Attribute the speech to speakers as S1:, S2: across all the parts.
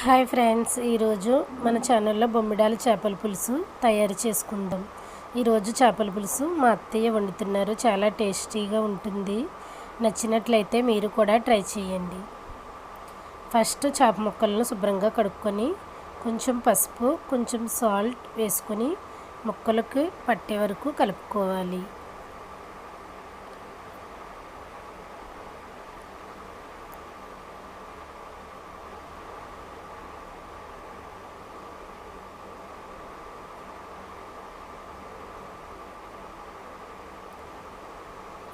S1: Hi friends ఈరోజు మన ఛానల్లో బొమ్మిడాల చేపల పులుసు తయారు చేసుకుందాం. ఈరోజు చేపల పులుసు మా అత్తయ్య వండుతున్నారు చాలా టేస్టీగా ఉంటుంది. నచ్చినట్లయితే మీరు కూడా ట్రై చేయండి. ఫస్ట్ చేప ముక్కలను శుభ్రంగా కడుక్కొని కొంచెం పసుపు కొంచెం సాల్ట్ వేసుకొని ముక్కలకు పట్టే వరకు కలుపుకోవాలి.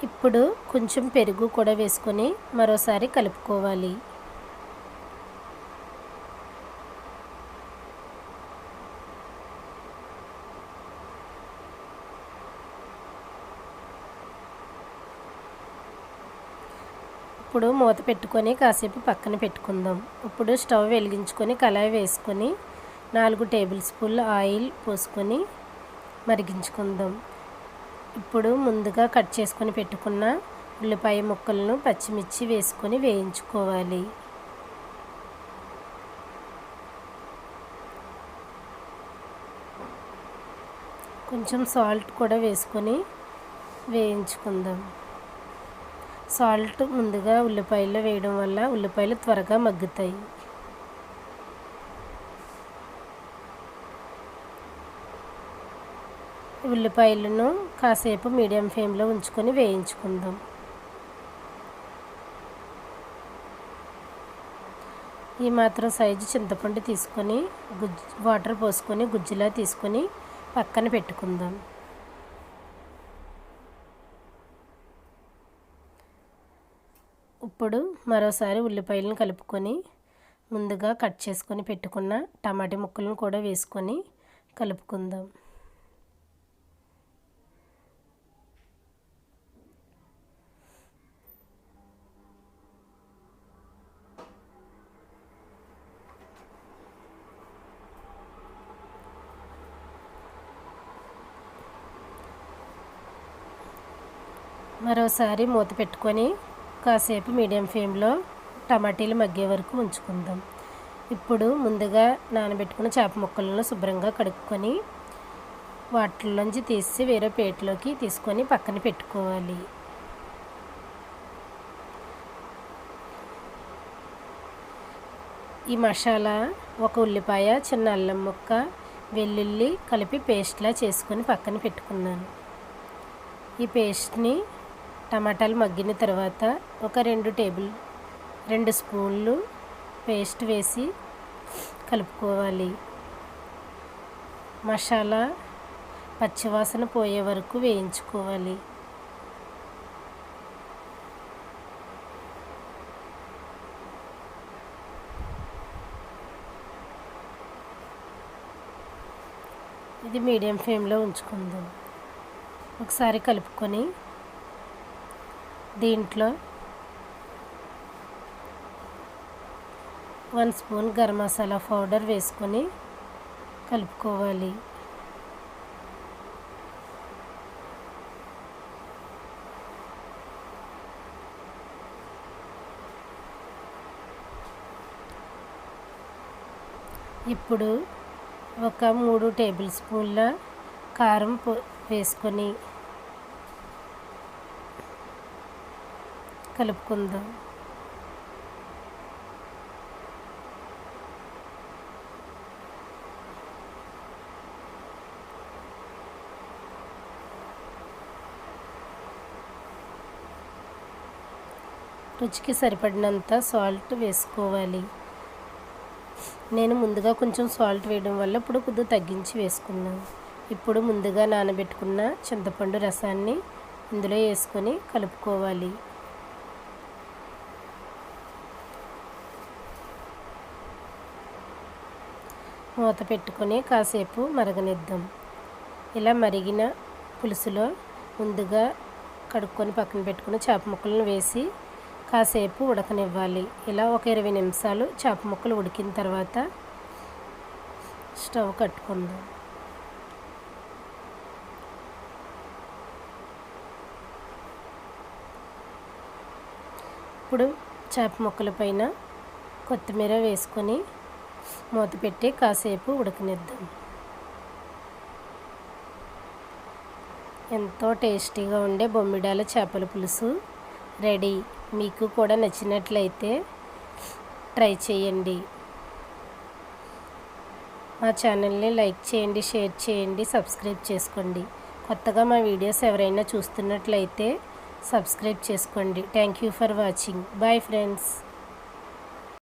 S1: ఇప్పుడు కొంచెం పెరుగు కూడా వేసుకొని మరోసారి కలుపుకోవాలి. ఇప్పుడు మూత పెట్టుకొని కాసేపు పక్కన పెట్టుకుందాం. ఇప్పుడు స్టవ్ వెలిగించుకొని కళాయి వేసుకొని నాలుగు టేబుల్ స్పూన్ల ఆయిల్ పోసుకొని మరిగించుకుందాం. ఇప్పుడు ముందుగా కట్ చేసుకొని పెట్టుకున్న ఉల్లిపాయ ముక్కలను పచ్చిమిర్చి వేసుకొని వేయించుకోవాలి. కొంచెం సాల్ట్ కూడా వేసుకొని వేయించుకుందాం. సాల్ట్ ముందుగా ఉల్లిపాయలు వేయడం వల్ల ఉల్లిపాయలు త్వరగా మగ్గుతాయి. ఉల్లిపాయలను కాసేపు మీడియం ఫ్లేమ్లో ఉంచుకొని వేయించుకుందాం. ఈ మాత్రం సైజు చింతపండు తీసుకొని గుజ్జు వాటర్ పోసుకొని గుజ్జులా తీసుకొని పక్కన పెట్టుకుందాం. ఇప్పుడు మరోసారి ఉల్లిపాయలను కలుపుకొని ముందుగా కట్ చేసుకొని పెట్టుకున్న టమాటా ముక్కలను కూడా వేసుకొని కలుపుకుందాం. మరోసారి మూత పెట్టుకొని కాసేపు మీడియం ఫ్లేమ్లో టమాటీలు మగ్గే వరకు ఉంచుకుందాం. ఇప్పుడు ముందుగా నానబెట్టుకున్న చేప ముక్కలను శుభ్రంగా కడుక్కొని వాటిలోంచి తీసి వేరే ప్లేట్లోకి తీసుకొని పక్కన పెట్టుకోవాలి. ఈ మసాలా ఒక ఉల్లిపాయ చిన్న అల్లం ముక్క వెల్లుల్లి కలిపి పేస్ట్లా చేసుకొని పక్కన పెట్టుకున్నాను. ఈ పేస్ట్ని టమాటాలు మగ్గిన తర్వాత ఒక రెండు టేబుల్ రెండు స్పూన్లు పేస్ట్ వేసి కలుపుకోవాలి. మసాలా పచ్చివాసన పోయే వరకు వేయించుకోవాలి. ఇది మీడియం ఫ్లేమ్లో ఉంచుకుందాం. ఒకసారి కలుపుకొని దీంట్లో one spoon garam masala powder వేసుకొని కలుపుకోవాలి. ఇప్పుడు ఒక మూడు టేబుల్ స్పూన్ల కారం వేసుకొని కలుపుకుందాం. రుచికి సరిపడినంత సాల్ట్ వేసుకోవాలి. నేను ముందుగా కొంచెం సాల్ట్ వేయడం వల్ల ఇప్పుడు కొద్దిగా తగ్గించి వేసుకున్నాను. ఇప్పుడు ముందుగా నానబెట్టుకున్న చింతపండు రసాన్ని ఇందులో వేసుకొని కలుపుకోవాలి. మూత పెట్టుకొని కాసేపు మరగనిద్దాం. ఇలా మరిగిన పులుసులో ముందుగా కడుక్కొని పక్కన పెట్టుకుని చేప ముక్కలను వేసి కాసేపు ఉడకనివ్వాలి. ఇలా ఒక ఇరవై నిమిషాలు చేప ముక్కలు ఉడికిన తర్వాత స్టవ్ కట్టుకుందాం. ఇప్పుడు చేప ముక్కల పైన కొత్తిమీర వేసుకొని మూత పెట్టి కాసేపు ఉడకనిద్దాం. ఎంతో టేస్టీగా ఉండే బొమ్మిడాల చేపల పులుసు రెడీ. మీకు కూడా నచ్చినట్లయితే ట్రై చేయండి. మా ఛానల్ని లైక్ చేయండి షేర్ చేయండి సబ్స్క్రైబ్ చేసుకోండి. కొత్తగా మా వీడియోస్ ఎవరైనా చూస్తున్నట్లయితే సబ్స్క్రైబ్ చేసుకోండి. Thank you for watching. Bye friends.